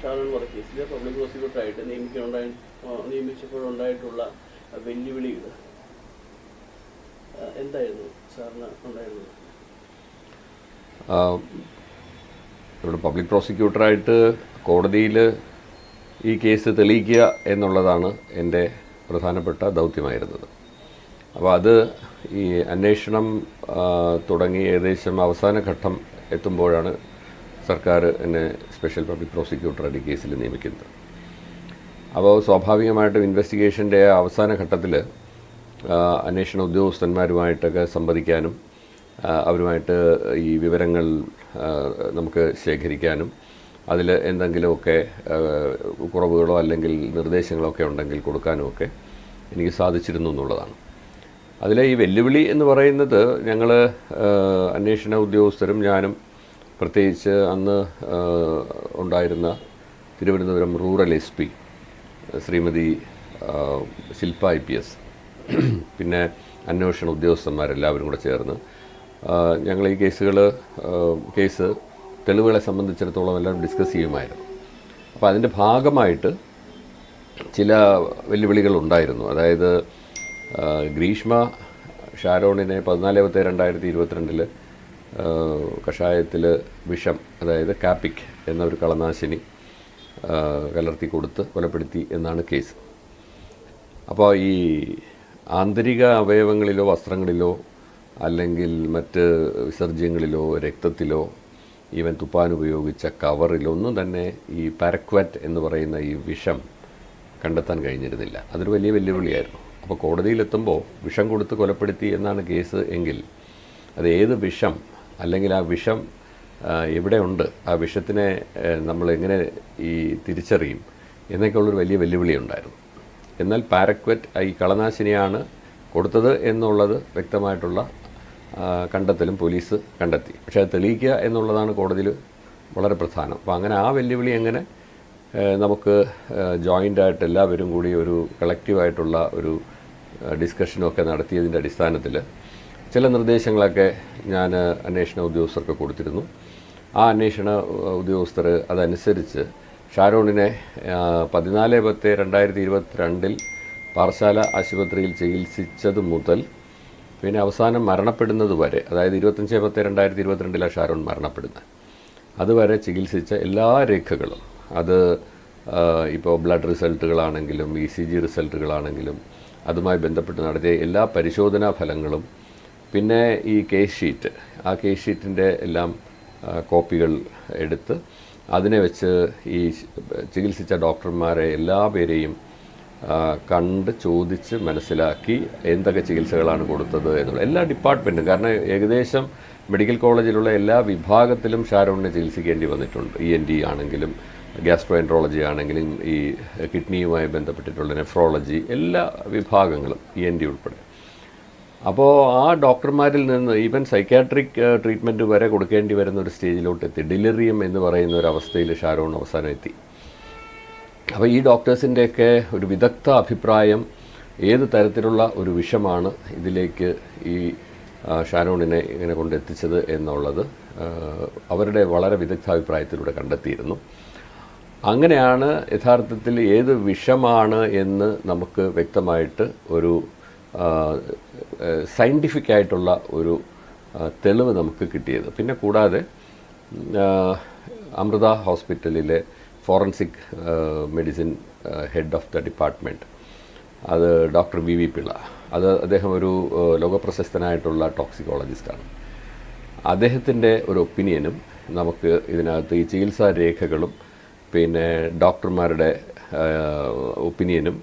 ഷാരോൺ വധക്കേസിൽ പബ്ലിക് പ്രോസിക്യൂട്ടറായിട്ട് നിയമിക്കുണ്ടായി നിയമിച്ചപ്പോഴുണ്ടായിട്ടുള്ള വെല്ലുവിളികൾ എന്തായിരുന്നു സാറിന് ഉണ്ടായിരുന്നത്? ഇവിടെ പബ്ലിക് പ്രോസിക്യൂട്ടറായിട്ട് കോടതിയിൽ ഈ കേസ് തെളിയിക്കുക എന്നുള്ളതാണ് എന്റെ പ്രധാനപ്പെട്ട ദൗത്യമായിരുന്നത്. അപ്പോൾ അത് ഈ അന്വേഷണം തുടങ്ങി ഏകദേശം അവസാന ഘട്ടം എത്തുമ്പോഴാണ് സർക്കാർ എന്നെ സ്പെഷ്യൽ പബ്ലിക് പ്രോസിക്യൂട്ടറായിട്ട് ഈ കേസിൽ നിയമിക്കുന്നത്. അപ്പോൾ സ്വാഭാവികമായിട്ടും ഇൻവെസ്റ്റിഗേഷന്റെ അവസാന ഘട്ടത്തിൽ അന്വേഷണ ഉദ്യോഗസ്ഥന്മാരുമായിട്ടൊക്കെ സംവദിക്കാനും അവരുമായിട്ട് ഈ വിവരങ്ങൾ നമുക്ക് ശേഖരിക്കാനും അതിൽ എന്തെങ്കിലുമൊക്കെ കുറവുകളോ അല്ലെങ്കിൽ നിർദ്ദേശങ്ങളോ ഒക്കെ ഉണ്ടെങ്കിൽ കൊടുക്കാനുമൊക്കെ എനിക്ക് സാധിച്ചിരുന്നു എന്നുള്ളതാണ്. അതിലെ ഈ വെല്ലുവിളി എന്ന് പറയുന്നത് ഞങ്ങൾ അന്വേഷണ ഉദ്യോഗസ്ഥരും ഞാനും പ്രത്യേകിച്ച് അന്ന് ഉണ്ടായിരുന്ന Thiruvananthapuram rural S P Shrimati Shilpa I P S പിന്നെ അന്വേഷണ ഉദ്യോഗസ്ഥന്മാരെല്ലാവരും കൂടെ ചേർന്ന് ഞങ്ങൾ ഈ കേസുകൾ കേസ് തെളിവുകളെ സംബന്ധിച്ചിടത്തോളം എല്ലാം ഡിസ്കസ് ചെയ്യുമായിരുന്നു. അപ്പോൾ അതിന്റെ ഭാഗമായിട്ട് ചില വെല്ലുവിളികൾ ഉണ്ടായിരുന്നു. അതായത് ഗ്രീഷ്മ ഷാരോണിനെ പതിനാല് പത്ത് രണ്ടായിരത്തി ഇരുപത്തിരണ്ടിൽ കഷായത്തിൽ വിഷം അതായത് കാപ്പിക് എന്ന ഒരു കളനാശിനി കലർത്തി കൊടുത്ത് കൊലപ്പെടുത്തി എന്നാണ് കേസ്. അപ്പോൾ ഈ ആന്തരിക അവയവങ്ങളിലോ വസ്ത്രങ്ങളിലോ അല്ലെങ്കിൽ മറ്റ് വിസർജ്യങ്ങളിലോ രക്തത്തിലോ ഈവൻ തുപ്പാൻ ഉപയോഗിച്ച കവറിലോ ഒന്നും തന്നെ ഈ പാരക്വാറ്റ് എന്ന് പറയുന്ന ഈ വിഷം കണ്ടെത്താൻ കഴിഞ്ഞിരുന്നില്ല. അതൊരു വലിയ വെല്ലുവിളിയായിരുന്നു. അപ്പോൾ കോടതിയിലെത്തുമ്പോൾ വിഷം കൊടുത്ത് കൊലപ്പെടുത്തി എന്നാണ് കേസ് എങ്കിൽ അത് ഏത് വിഷം അല്ലെങ്കിൽ ആ വിഷം എവിടെ എവിടെയുണ്ട് ആ വിഷത്തിനെ നമ്മൾ എങ്ങനെ ഈ തിരിച്ചറിയും എന്നൊക്കെയുള്ളൊരു വലിയ വെല്ലുവിളി ഉണ്ടായിരുന്നു. എന്നാൽ പാരക്വറ്റ് ഈ കളനാശിനിയാണ് കൊടുത്തത് എന്നുള്ളത് വ്യക്തമായിട്ടുള്ള കണ്ടെത്തലും പോലീസ് കണ്ടെത്തി. പക്ഷേ അത് തെളിയിക്കുക എന്നുള്ളതാണ് കോടതിയിൽ വളരെ പ്രധാനം. അപ്പോൾ അങ്ങനെ ആ വെല്ലുവിളി എങ്ങനെ നമുക്ക് ജോയിന്റ് ആയിട്ട് എല്ലാവരും കൂടി ഒരു കളക്റ്റീവായിട്ടുള്ള ഒരു ഡിസ്കഷനൊക്കെ നടത്തിയതിന്റെ അടിസ്ഥാനത്തിൽ ചില നിർദ്ദേശങ്ങളൊക്കെ ഞാൻ അന്വേഷണ ഉദ്യോഗസ്ഥർക്ക് കൊടുത്തിരുന്നു. ആ അന്വേഷണ ഉദ്യോഗസ്ഥർ അതനുസരിച്ച് ഷാരോണിനെ പതിനാല് പത്ത് രണ്ടായിരത്തി ഇരുപത്തിരണ്ടിൽ പാറശാല ആശുപത്രിയിൽ ചികിത്സിച്ചത് മുതൽ പിന്നെ അവസാനം മരണപ്പെടുന്നത് വരെ അതായത് ഇരുപത്തഞ്ച് പത്ത് രണ്ടായിരത്തി ഇരുപത്തിരണ്ടിലാണ് ഷാരോൺ മരണപ്പെടുന്നത്. അതുവരെ ചികിത്സിച്ച എല്ലാ രേഖകളും അത് ഇപ്പോൾ ബ്ലഡ് റിസൾട്ടുകളാണെങ്കിലും ഇ സി ജി റിസൾട്ടുകളാണെങ്കിലും അതുമായി ബന്ധപ്പെട്ട് നടത്തിയ എല്ലാ പരിശോധനാ ഫലങ്ങളും പിന്നെ ഈ കേസ് ഷീറ്റ് ആ കേസ് ഷീറ്റിന്റെ എല്ലാം കോപ്പികൾ എടുത്ത് അതിനെ വെച്ച് ഈ ചികിത്സിച്ച ഡോക്ടർമാരെ എല്ലാ പേരെയും കണ്ട് ചോദിച്ച് മനസ്സിലാക്കി എന്തൊക്കെ ചികിത്സകളാണ് കൊടുത്തത് എന്നുള്ള എല്ലാ ഡിപ്പാർട്ട്മെന്റും കാരണം ഏകദേശം മെഡിക്കൽ കോളേജിലുള്ള എല്ലാ വിഭാഗത്തിലും ഷാരോണിനെ ചികിത്സിക്കേണ്ടി വന്നിട്ടുണ്ട്. ഇ എൻ ഡി ആണെങ്കിലും ഗ്യാസ്ട്രോഎൻട്രോളജി ആണെങ്കിലും ഈ കിഡ്നിയുമായി ബന്ധപ്പെട്ടിട്ടുള്ള നെഫ്രോളജി എല്ലാ വിഭാഗങ്ങളും ഇ എൻ ഡി ഉൾപ്പെടെ. അപ്പോൾ ആ ഡോക്ടർമാരിൽ നിന്ന് ഈവൻ സൈക്കാട്രിക് ട്രീറ്റ്മെന്റ് വരെ കൊടുക്കേണ്ടി വരുന്ന ഒരു സ്റ്റേജിലോട്ട് എത്തി. ഡെലിറിയം എന്ന് പറയുന്ന ഒരു അവസ്ഥയിൽ ഷാരോൺ അവസാനം എത്തി. അപ്പോൾ ഈ ഡോക്ടേഴ്സിന്റെയൊക്കെ ഒരു വിദഗ്ധ അഭിപ്രായം ഏത് തരത്തിലുള്ള ഒരു വിഷമാണ് ഇതിലേക്ക് ഈ ഷാരോണിനെ ഇങ്ങനെ കൊണ്ടെത്തിച്ചത് എന്നുള്ളത് അവരുടെ വളരെ വിദഗ്ധാഭിപ്രായത്തിലൂടെ കണ്ടെത്തിയിരുന്നു. അങ്ങനെയാണ് യഥാർത്ഥത്തിൽ ഏത് വിഷമാണ് എന്ന് നമുക്ക് വ്യക്തമായിട്ട് ഒരു സയന്റിഫിക് ആയിട്ടുള്ള ഒരു തെളിവ് നമുക്ക് കിട്ടിയത്. പിന്നെ കൂടാതെ അമൃത ഹോസ്പിറ്റലിലെ forensic medicine head of the department അത് ഡോക്ടർ വി വി പിള്ള. അത് അദ്ദേഹം ഒരു ലോകപ്രശസ്തനായിട്ടുള്ള ടോക്സിക്കോളജിസ്റ്റാണ്. അദ്ദേഹത്തിന്റെ ഒരു ഒപ്പീനിയനും നമുക്ക് ഇതിനകത്ത് ഈ ചികിത്സാ രേഖകളും പിന്നെ ഡോക്ടർമാരുടെ ഒപ്പീനിയനും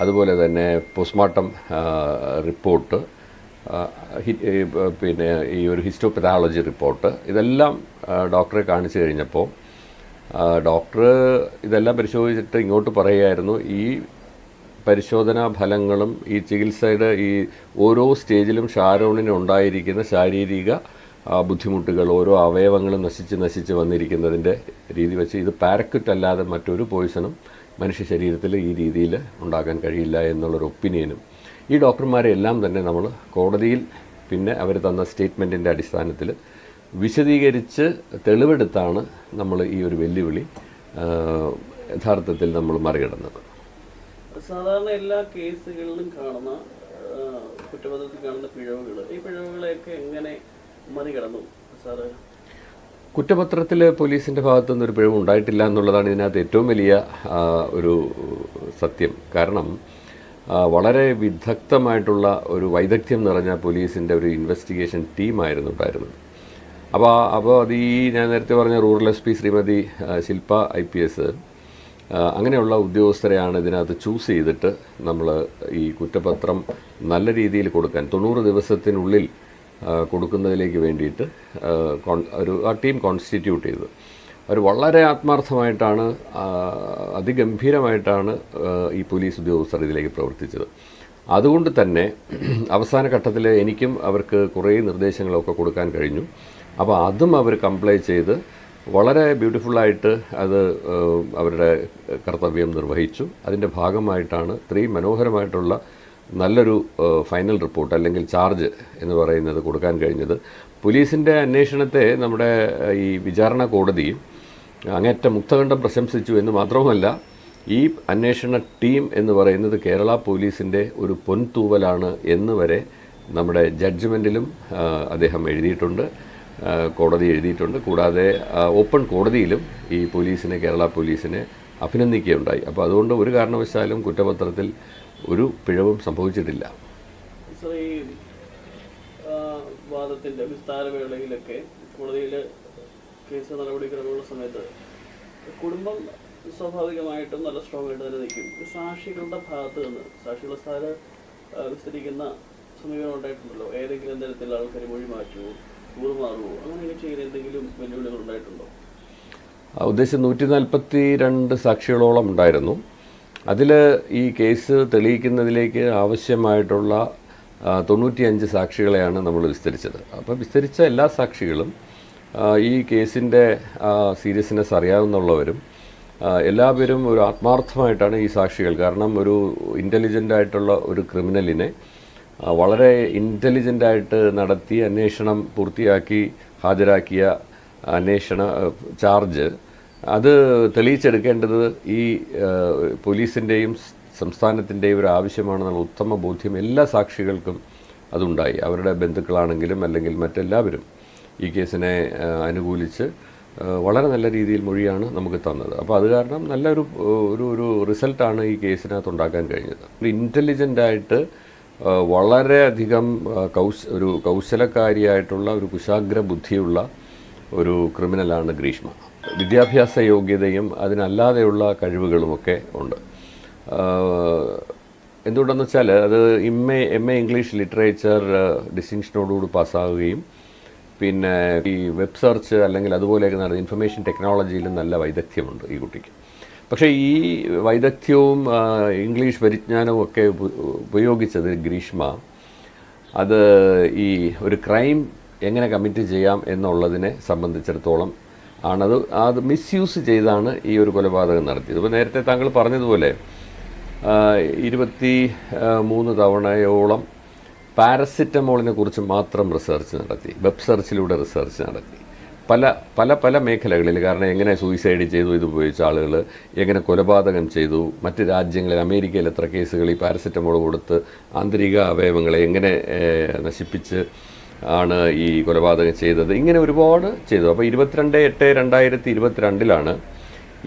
അതുപോലെ തന്നെ പോസ്റ്റ്മോർട്ടം റിപ്പോർട്ട് പിന്നെ ഈ ഒരു ഹിസ്റ്റോപെതാളജി റിപ്പോർട്ട് ഇതെല്ലാം ഡോക്ടറെ കാണിച്ചു കഴിഞ്ഞപ്പോൾ ഡോക്ടർ ഇതെല്ലാം പരിശോധിച്ചിട്ട് ഇങ്ങോട്ട് പറയുകയായിരുന്നു ഈ പരിശോധനാ ഫലങ്ങളും ഈ ചികിത്സയുടെ ഈ ഓരോ സ്റ്റേജിലും ഷാരോണിന് ഉണ്ടായിരിക്കുന്ന ശാരീരിക ബുദ്ധിമുട്ടുകൾ ഓരോ അവയവങ്ങളും നശിച്ച് നശിച്ച് വന്നിരിക്കുന്നതിന്റെ രീതി വെച്ച് ഇത് പാരക്വിറ്റ് അല്ലാതെ മറ്റൊരു പോയിസണും മനുഷ്യ ശരീരത്തിൽ ഈ രീതിയിൽ ഉണ്ടാക്കാൻ കഴിയില്ല എന്നുള്ളൊരു ഒപ്പീനിയനും ഈ ഡോക്ടർമാരെ എല്ലാം തന്നെ നമ്മൾ കോടതിയിൽ പിന്നെ അവർ തന്ന സ്റ്റേറ്റ്മെന്റിന്റെ അടിസ്ഥാനത്തിൽ വിശദീകരിച്ച് തെളിവെടുത്താണ് നമ്മൾ ഈ ഒരു വെല്ലുവിളി യഥാർത്ഥത്തിൽ നമ്മൾ മറികടന്നത്. സാധാരണ എല്ലാ കേസുകളിലും കാണുന്ന കുറ്റപത്രത്തിൽ കാണുന്ന പിഴവുകൾ ഈ പിഴവുകളെയൊക്കെ എങ്ങനെ മറികടന്നു സാറ്? കുറ്റപത്രത്തിൽ പോലീസിന്റെ ഭാഗത്തുനിന്ന് ഒരു പിഴവ് ഉണ്ടായിട്ടില്ല എന്നുള്ളതാണ് ഇതിനകത്ത് ഏറ്റവും വലിയ ഒരു സത്യം. കാരണം വളരെ വിദഗ്ധമായിട്ടുള്ള ഒരു വൈദഗ്ധ്യം നിറഞ്ഞ പോലീസിന്റെ ഒരു ഇൻവെസ്റ്റിഗേഷൻ ടീമായിരുന്നു ഉണ്ടായിരുന്നത്. അപ്പോൾ അപ്പോൾ അത് ഈ ഞാൻ നേരത്തെ പറഞ്ഞ rural S P Shrimati Shilpa I P S അങ്ങനെയുള്ള ഉദ്യോഗസ്ഥരെയാണ് ഇതിനകത്ത് ചൂസ് ചെയ്തിട്ട് നമ്മൾ ഈ കുറ്റപത്രം നല്ല രീതിയിൽ കൊടുക്കാൻ തൊണ്ണൂറ് ദിവസത്തിനുള്ളിൽ കൊടുക്കുന്നതിലേക്ക് വേണ്ടിയിട്ട് ഒരു ആ ടീം കോൺസ്റ്റിറ്റ്യൂട്ട് ചെയ്തത്. അവർ വളരെ ആത്മാർത്ഥമായിട്ടാണ് അതിഗംഭീരമായിട്ടാണ് ഈ പോലീസ് ഉദ്യോഗസ്ഥർ ഇതിലേക്ക് പ്രവർത്തിച്ചത്. അതുകൊണ്ട് തന്നെ അവസാന ഘട്ടത്തിൽ എനിക്കും അവർക്ക് കുറേ നിർദ്ദേശങ്ങളൊക്കെ കൊടുക്കാൻ കഴിഞ്ഞു. അപ്പോൾ അതും അവർ കംപ്ലൈ ചെയ്ത് വളരെ ബ്യൂട്ടിഫുള്ളായിട്ട് അത് അവരുടെ കർത്തവ്യം നിർവഹിച്ചു. അതിന്റെ ഭാഗമായിട്ടാണ് ഇത്രയും മനോഹരമായിട്ടുള്ള നല്ലൊരു ഫൈനൽ റിപ്പോർട്ട് അല്ലെങ്കിൽ ചാർജ് എന്ന് പറയുന്നത് കൊടുക്കാൻ കഴിഞ്ഞത്. പോലീസിന്റെ അന്വേഷണത്തെ നമ്മുടെ ഈ വിചാരണ കോടതി അങ്ങേറ്റം മുക്തകണ്ഠം പ്രശംസിച്ചു എന്ന് മാത്രവുമല്ല ഈ അന്വേഷണ ടീം എന്ന് പറയുന്നത് കേരള പോലീസിന്റെ ഒരു പൊൻതൂവലാണ് എന്ന് വരെ നമ്മുടെ ജഡ്ജ്മെന്റിലും അദ്ദേഹം എഴുതിയിട്ടുണ്ട് കോടതി എഴുതിയിട്ടുണ്ട്. കൂടാതെ ഓപ്പൺ കോടതിയിലും ഈ പോലീസിനെ കേരള പോലീസിനെ അഭിനന്ദിക്കുകയുണ്ടായി. അപ്പോൾ അതുകൊണ്ട് ഒരു കാരണവശാലും കുറ്റപത്രത്തിൽ ഒരു പിഴവും സംഭവിച്ചിട്ടില്ല. ഈ വാദത്തിന്റെ വിസ്താരവേളയിലൊക്കെ കോടതിയിൽ കേസ് നടപടിക്രമമുള്ള സമയത്ത് കുടുംബം സ്വാഭാവികമായിട്ടും നല്ല സ്ട്രോങ് ആയിട്ട് തന്നെ നിൽക്കും സാക്ഷികളുടെ ഭാഗത്ത് നിന്ന് സാക്ഷികളുടെ സ്ഥാനം വിസ്തരിക്കുന്ന സമീപനം ഉണ്ടായിട്ടുണ്ടല്ലോ. ഏതെങ്കിലും തരത്തിലുള്ള ആൾക്കാർ മൊഴി മാറ്റുമോ കൂറുമാറുമോ അങ്ങനെയൊക്കെ ചെയ്യുന്ന എന്തെങ്കിലും വെല്ലുവിളികൾ ഉണ്ടായിട്ടുണ്ടോ? ആ, ഉദ്ദേശം നൂറ്റി നാൽപ്പത്തി രണ്ട് സാക്ഷികളോളം ഉണ്ടായിരുന്നു. അതിൽ ഈ കേസ് തെളിയിക്കുന്നതിലേക്ക് ആവശ്യമായിട്ടുള്ള തൊണ്ണൂറ്റിയഞ്ച് സാക്ഷികളെയാണ് നമ്മൾ വിസ്തരിച്ചത്. അപ്പോൾ വിസ്തരിച്ച എല്ലാ സാക്ഷികളും ഈ കേസിന്റെ സീരിയസ്നെസ് അറിയാവുന്നുള്ളവരും എല്ലാവരും ഒരു ആത്മാർത്ഥമായിട്ടാണ് ഈ സാക്ഷികൾ. കാരണം ഒരു ഇന്റലിജന്റ് ആയിട്ടുള്ള ഒരു ക്രിമിനലിനെ വളരെ ഇന്റലിജന്റായിട്ട് നടത്തി അന്വേഷണം പൂർത്തിയാക്കി ഹാജരാക്കിയ അന്വേഷണ ചാർജ്. അത് തെളിയിച്ചെടുക്കേണ്ടത് ഈ പോലീസിന്റെയും സംസ്ഥാനത്തിന്റെയും ഒരു ആവശ്യമാണെന്നുള്ള ഉത്തമ ബോധ്യം എല്ലാ സാക്ഷികൾക്കും അതുണ്ടായി. അവരുടെ ബന്ധുക്കളാണെങ്കിലും അല്ലെങ്കിൽ മറ്റെല്ലാവരും ഈ കേസിനെ അനുകൂലിച്ച് വളരെ നല്ല രീതിയിൽ മൊഴിയാണ് നമുക്ക് തന്നത്. അപ്പോൾ അത് കാരണം നല്ലൊരു ഒരു ഒരു റിസൾട്ടാണ് ഈ കേസിനകത്ത് ഉണ്ടാക്കാൻ കഴിഞ്ഞത്. ഇന്റലിജന്റായിട്ട് വളരെയധികം കൗശ ഒരു കൗശലക്കാരിയായിട്ടുള്ള ഒരു കുശാഗ്ര ബുദ്ധിയുള്ള ഒരു ക്രിമിനലാണ് ഗ്രീഷ്മ. വിദ്യാഭ്യാസ യോഗ്യതയും അതിനല്ലാതെയുള്ള കഴിവുകളുമൊക്കെ ഉണ്ട്. എന്തുകൊണ്ടെന്ന് വെച്ചാൽ അത് M A M A English literature ഡിസ്റ്റിങ്ഷനോടുകൂടി പാസ്സാവുകയും പിന്നെ ഈ വെബ് സെർച്ച് അല്ലെങ്കിൽ അതുപോലെയൊക്കെ നടന്ന ഇൻഫർമേഷൻ ടെക്നോളജിയിലും നല്ല വൈദഗ്ധ്യമുണ്ട് ഈ കുട്ടിക്ക്. പക്ഷേ ഈ വൈദഗ്ധ്യവും ഇംഗ്ലീഷ് പരിജ്ഞാനവും ഒക്കെ ഉപ- ഉപയോഗിച്ചത് ഗ്രീഷ്മ. അത് ഈ ഒരു ക്രൈം എങ്ങനെ കമ്മിറ്റ് ചെയ്യാം എന്നുള്ളതിനെ സംബന്ധിച്ചിടത്തോളം ആണത് അത് മിസ്യൂസ് ചെയ്താണ് ഈ ഒരു കൊലപാതകം നടത്തിയത്. ഇപ്പോൾ നേരത്തെ താങ്കൾ പറഞ്ഞതുപോലെ ഇരുപത്തി മൂന്ന് തവണയോളം പാരസിറ്റമോളിനെ കുറിച്ച് മാത്രം റിസർച്ച് നടത്തി. വെബ് സെർച്ചിലൂടെ റിസർച്ച് നടത്തി. പല പല പല മേഖലകളിൽ കാരണം എങ്ങനെ സൂയിസൈഡ് ചെയ്തു ഇത് ഉപയോഗിച്ച ആളുകൾ എങ്ങനെ കൊലപാതകം ചെയ്തു മറ്റ് രാജ്യങ്ങളിൽ അമേരിക്കയിൽ എത്ര കേസുകൾ ഈ പാരസിറ്റമോൾ കൊടുത്ത് ആന്തരിക അവയവങ്ങളെ എങ്ങനെ നശിപ്പിച്ച് ആണ് ഈ കൊലപാതകം ചെയ്തത്. ഇങ്ങനെ ഒരുപാട് ചെയ്തു. അപ്പോൾ ഇരുപത്തിരണ്ട് എട്ട് രണ്ടായിരത്തി ഇരുപത്തിരണ്ടിലാണ്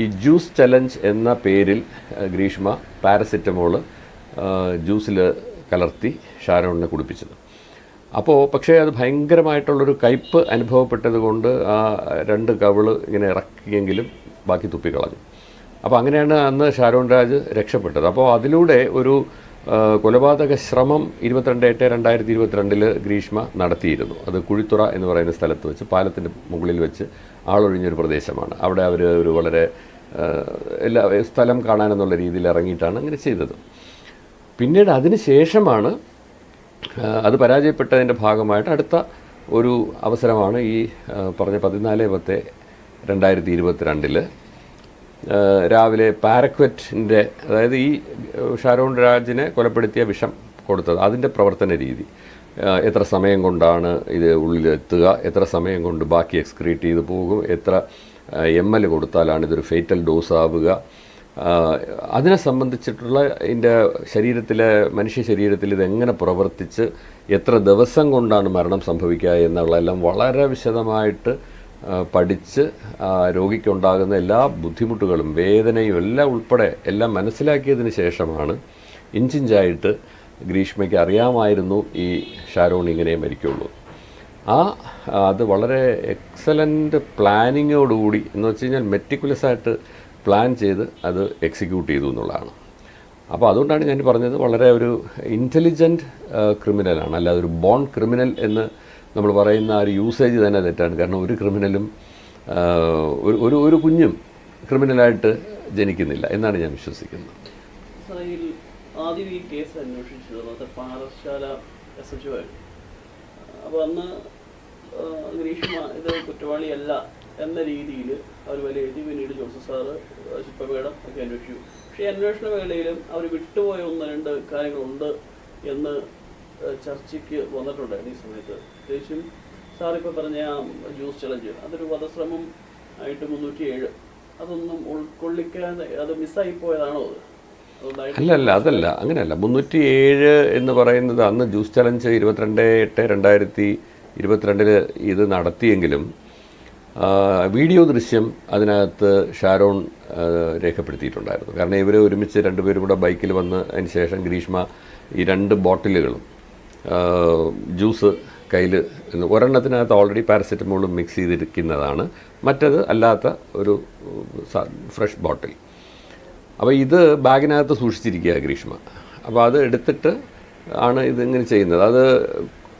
ഈ ജ്യൂസ് ചലഞ്ച് എന്ന പേരിൽ ഗ്രീഷ്മ പാരസെറ്റമോൾ ജ്യൂസിൽ കലർത്തി ഷാരോണിനെ കുടിപ്പിച്ചത്. അപ്പോൾ പക്ഷേ അത് ഭയങ്കരമായിട്ടുള്ളൊരു കയ്പ് അനുഭവപ്പെട്ടത് കൊണ്ട് ആ രണ്ട് കവിൾ ഇങ്ങനെ ഇറക്കിയെങ്കിലും ബാക്കി തുപ്പിക്കളഞ്ഞു അപ്പോൾ അങ്ങനെയാണ് അന്ന് ഷാരോൺ രാജ് രക്ഷപ്പെട്ടത്. അപ്പോൾ അതിലൂടെ ഒരു കൊലപാതക ശ്രമം ഇരുപത്തിരണ്ട് എട്ട് രണ്ടായിരത്തി ഇരുപത്തിരണ്ടിൽ ഗ്രീഷ്മ നടത്തിയിരുന്നു. അത് കുഴിത്തുറ എന്ന് പറയുന്ന സ്ഥലത്ത് വെച്ച് പാലത്തിന്റെ മുകളിൽ വെച്ച് ആളൊഴിഞ്ഞൊരു പ്രദേശമാണ്. അവിടെ അവർ ഒരു വളരെ എല്ലാ സ്ഥലം കാണാനെന്നുള്ള രീതിയിൽ ഇറങ്ങിയിട്ടാണ് അങ്ങനെ ചെയ്തത്. പിന്നീട് അതിന് ശേഷമാണ് അത് പരാജയപ്പെട്ടതിന്റെ ഭാഗമായിട്ട് അടുത്ത ഒരു അവസരമാണ് ഈ പറഞ്ഞ പതിനാല് പത്ത് രണ്ടായിരത്തി ഇരുപത്തിരണ്ടിൽ രാവിലെ പാരക്വറ്റിന്റെ അതായത് ഈ ഷാരോൺ രാജിനെ കൊലപ്പെടുത്തിയ വിഷം കൊടുത്തത് അതിന്റെ പ്രവർത്തന രീതി. എത്ര സമയം കൊണ്ടാണ് ഇത് ഉള്ളിലെത്തുക എത്ര സമയം കൊണ്ട് ബാക്കി എക്സ്ക്രീറ്റ് ചെയ്ത് പോകും എത്ര എം എൽ കൊടുത്താലാണ് ഇതൊരു ഫേറ്റൽ ഡോസ് ആവുക. അതിനെ സംബന്ധിച്ചിട്ടുള്ള ഇതിന്റെ ശരീരത്തിലെ മനുഷ്യ ശരീരത്തിൽ ഇതെങ്ങനെ പ്രവർത്തിച്ച് എത്ര ദിവസം കൊണ്ടാണ് മരണം സംഭവിക്കുക എന്നുള്ളതെല്ലാം വളരെ വിശദമായിട്ട് പഠിച്ച് രോഗിക്കുണ്ടാകുന്ന എല്ലാ ബുദ്ധിമുട്ടുകളും വേദനയും എല്ലാം ഉൾപ്പെടെ എല്ലാം മനസ്സിലാക്കിയതിന് ശേഷമാണ് ഇഞ്ചിഞ്ചായിട്ട് ഗ്രീഷ്മയ്ക്ക് അറിയാമായിരുന്നു ഈ ഷാരോൺ ഇങ്ങനെ മരിക്കുള്ളൂ. ആ അത് വളരെ എക്സലന്റ് പ്ലാനിങ്ങോടുകൂടി എന്ന് വെച്ച് കഴിഞ്ഞാൽ മെറ്റിക്കുലസ് ആയിട്ട് പ്ലാൻ ചെയ്ത് അത് എക്സിക്യൂട്ട് ചെയ്തു എന്നുള്ളതാണ്. അപ്പോൾ അതുകൊണ്ടാണ് ഞാൻ പറഞ്ഞത് വളരെ ഒരു ഇന്റലിജന്റ് ക്രിമിനലാണ് അല്ലാതെ ഒരു ബോൺ ക്രിമിനൽ എന്ന് നമ്മൾ പറയുന്ന ആ ഒരു യൂസേജ് തന്നെ തെറ്റാണ്. കാരണം ഒരു ക്രിമിനലും ഒരു ഒരു ഒരു കുഞ്ഞും ക്രിമിനലായിട്ട് ജനിക്കുന്നില്ല എന്നാണ് ഞാൻ വിശ്വസിക്കുന്നത്. ആദ്യം ഈ കേസ് അന്വേഷിച്ചത് അന്നത്തെ പാറശാല എസ് എച്ച് അപ്പോൾ അന്ന് ഗ്രീഷ്മ ഇത് കുറ്റവാളിയല്ല എന്ന രീതിയിൽ അവർ വിലയിരുത്തി പിന്നീട് ജോസഫ് സാറ് ശില്പമേടം ഒക്കെ അന്വേഷിച്ചു. പക്ഷേ അന്വേഷണ വേളയിലും അവർ വിട്ടുപോയ ഒന്ന് രണ്ട് കാര്യങ്ങളുണ്ട് എന്ന് ചർച്ചയ്ക്ക് വന്നിട്ടുണ്ടായിരുന്നു ഈ സമയത്ത്. പ്രത്യേകിച്ചും സാറിപ്പോൾ പറഞ്ഞ ആ ജ്യൂസ് ചലഞ്ച് അതൊരു വധശ്രമം ആയിട്ട് മുന്നൂറ്റി ഏഴ് അതൊന്നും ഉൾക്കൊള്ളിക്കാതെ അത് മിസ്സായി പോയതാണോ അത്? അല്ല അല്ല അതല്ല അങ്ങനെയല്ല. മുന്നൂറ്റി ഏഴ് എന്ന് പറയുന്നത് അന്ന് ജ്യൂസ് ചലഞ്ച് ഇരുപത്തിരണ്ട് എട്ട് രണ്ടായിരത്തി ഇരുപത്തിരണ്ടിൽ ഇത് നടത്തിയെങ്കിലും വീഡിയോ ദൃശ്യം അതിനകത്ത് ഷാരോൺ രേഖപ്പെടുത്തിയിട്ടുണ്ടായിരുന്നു. കാരണം ഇവർ ഒരുമിച്ച് രണ്ടുപേരും കൂടെ ബൈക്കിൽ വന്ന് അതിന് ശേഷം ഗ്രീഷ്മ ഈ രണ്ട് ബോട്ടിലുകളും ജ്യൂസ് കയ്യിൽ ഒരെണ്ണത്തിനകത്ത് ഓൾറെഡി പാരസെറ്റമോളും മിക്സ് ചെയ്തിരിക്കുന്നതാണ്. മറ്റത് അല്ലാത്ത ഒരു ഫ്രഷ് ബോട്ടിൽ അപ്പോൾ ഇത് ബാഗിനകത്ത് സൂക്ഷിച്ചിരിക്കുക ഗ്രീഷ്മ. അപ്പോൾ അത് എടുത്തിട്ട് ആണ് ഇതിങ്ങനെ ചെയ്യുന്നത്. അത്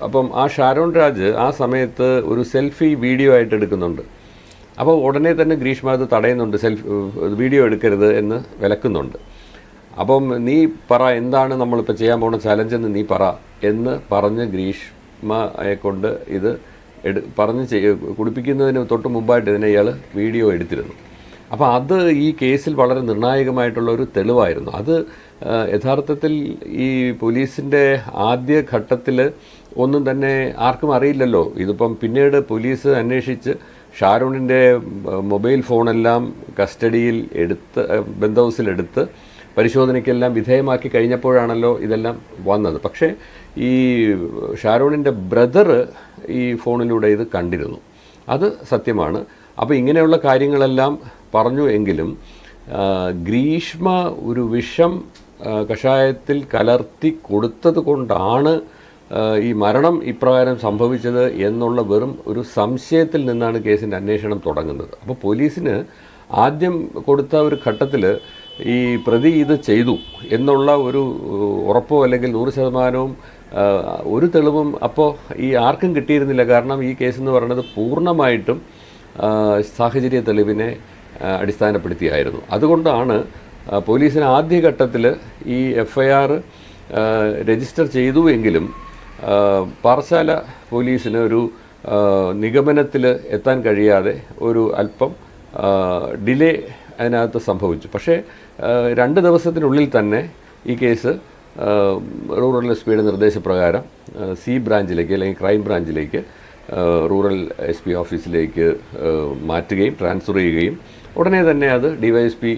അപ്പം ആ ഷാരോൺ രാജ് ആ സമയത്ത് ഒരു സെൽഫി വീഡിയോ ആയിട്ട് എടുക്കുന്നുണ്ട്. അപ്പോൾ ഉടനെ തന്നെ ഗ്രീഷ്മ അത് തടയുന്നുണ്ട് സെൽഫി വീഡിയോ എടുക്കരുത് എന്ന് വിലക്കുന്നുണ്ട്. അപ്പം നീ പറ എന്താണ് നമ്മളിപ്പോൾ ചെയ്യാൻ പോകുന്ന ചലഞ്ച് എന്ന് നീ പറ. എന്ന് പറഞ്ഞ് ഗ്രീഷ്മയെ കൊണ്ട് ഇത് എടു പറഞ്ഞ് ചെയ്യ കുടിപ്പിക്കുന്നതിന് തൊട്ട് മുമ്പായിട്ട് ഇതിനെ ഇയാൾ വീഡിയോ എടുത്തിരുന്നു. അപ്പോൾ അത് ഈ കേസിൽ വളരെ നിർണായകമായിട്ടുള്ള ഒരു തെളിവായിരുന്നു. അത് യഥാർത്ഥത്തിൽ ഈ പോലീസിന്റെ ആദ്യ ഘട്ടത്തിൽ ഒന്നും തന്നെ ആർക്കും അറിയില്ലല്ലോ. ഇതിപ്പം പിന്നീട് പോലീസ് അന്വേഷിച്ച് ഷാരൂണിന്റെ മൊബൈൽ ഫോണെല്ലാം കസ്റ്റഡിയിൽ എടുത്ത് ബന്ധ ഹൗസിലെടുത്ത് പരിശോധനയ്ക്കെല്ലാം വിധേയമാക്കി കഴിഞ്ഞപ്പോഴാണല്ലോ ഇതെല്ലാം വന്നത്. പക്ഷേ ഈ ഷാരോണിന്റെ ബ്രദർ ഈ ഫോണിലൂടെ ഇത് കണ്ടിരുന്നു. അത് സത്യമാണ്. അപ്പോൾ ഇങ്ങനെയുള്ള കാര്യങ്ങളെല്ലാം പറഞ്ഞു എങ്കിലും ഗ്രീഷ്മ ഒരു വിഷം കഷായത്തിൽ കലർത്തി കൊടുത്തത് കൊണ്ടാണ് ഈ മരണം ഇപ്രകാരം സംഭവിച്ചത് എന്നുള്ള വെറും ഒരു സംശയത്തിൽ നിന്നാണ് കേസിന്റെ അന്വേഷണം തുടങ്ങുന്നത്. അപ്പോൾ പോലീസിന് ആദ്യം കൊടുത്ത ഒരു ഘട്ടത്തിൽ ഈ പ്രതി ഇത് ചെയ്തു എന്നുള്ള ഒരു ഉറപ്പോ അല്ലെങ്കിൽ നൂറ് ശതമാനവും ഒരു തെളിവും അപ്പോൾ ഈ ആർക്കും കിട്ടിയിരുന്നില്ല. കാരണം ഈ കേസ് എന്ന് പറയുന്നത് പൂർണമായിട്ടും സാഹചര്യ തെളിവിനെ അടിസ്ഥാനപ്പെടുത്തിയായിരുന്നു. അതുകൊണ്ടാണ് പോലീസിന് ആദ്യഘട്ടത്തിൽ ഈ എഫ് ഐ ആർ രജിസ്റ്റർ ചെയ്തു എങ്കിലും പാറശാല പോലീസിന് ഒരു നിഗമനത്തിൽ എത്താൻ കഴിയാതെ ഒരു അല്പം ഡിലേ അതിനകത്ത് സംഭവിച്ചു. പക്ഷേ രണ്ട് ദിവസത്തിനുള്ളിൽ തന്നെ ഈ കേസ് റൂറൽ എസ് പിയുടെ നിർദ്ദേശപ്രകാരം സി ബ്രാഞ്ചിലേക്ക് അല്ലെങ്കിൽ ക്രൈം ബ്രാഞ്ചിലേക്ക് റൂറൽ എസ് പി ഓഫീസിലേക്ക് മാറ്റുകയും ട്രാൻസ്ഫർ ചെയ്യുകയും ഉടനെ തന്നെ അത് ഡിവൈഎസ്പി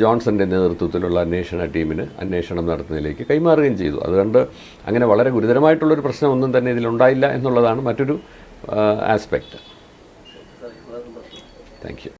ജോൺസന്റെ നേതൃത്വത്തിലുള്ള അന്വേഷണ ടീമിന് അന്വേഷണം നടത്തുന്നതിലേക്ക് കൈമാറുകയും ചെയ്തു. അതുകൊണ്ട് അങ്ങനെ വളരെ ഗുരുതരമായിട്ടുള്ളൊരു പ്രശ്നമൊന്നും തന്നെ ഇതിലുണ്ടായില്ല എന്നുള്ളതാണ് മറ്റൊരു ആസ്പെക്റ്റ് താങ്ക് യു